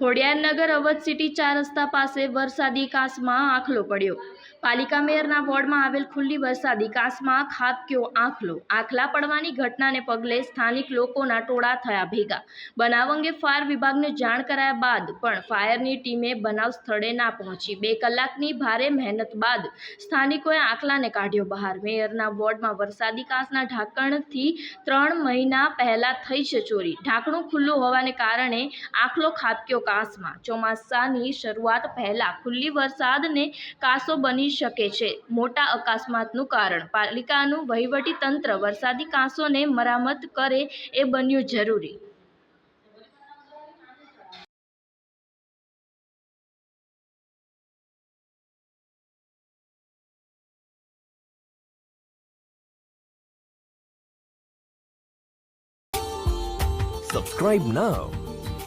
Khodiyarnagar Awadh city ચાર રસ્તા પાસે વરસાદી કાંસમાં આખલો પડ્યો. પાલિકા મેયરના વોર્ડમાં આવેલ ખુલ્લી વરસાદી કાંસમાં ખાબક્યો આખલો. આખલા પડવાની ઘટનાને પગલે સ્થાનિક લોકોના ટોળા થયા ભેગા. બનાવ અંગે ફાયર વિભાગને જાણ કરાયા બાદ પણ ફાયરની ટીમે બનાવ સ્થળે ના પહોંચી. બે કલાકની ભારે મહેનત બાદ સ્થાનિકોએ આખલાને કાઢ્યો બહાર. મેયરના વોર્ડમાં વરસાદી કાંસના ઢાંકણથી ત્રણ મહિના પહેલા થઈ છે ચોરી. ઢાંકણું ખુલ્લું હોવાને કારણે આખલો ખાબક્યો કાંસમાં ચોમાસાની શરૂઆત પહેલા ખુલ્લી વરસાદને કાસો બની શકે છે. મોટા અકસ્માતનું કારણ, પાલિકાનું વહીવટી તંત્ર વરસાદી કાંસોને મરામત કરે એ બન્યું જરૂરી. Subscribe now.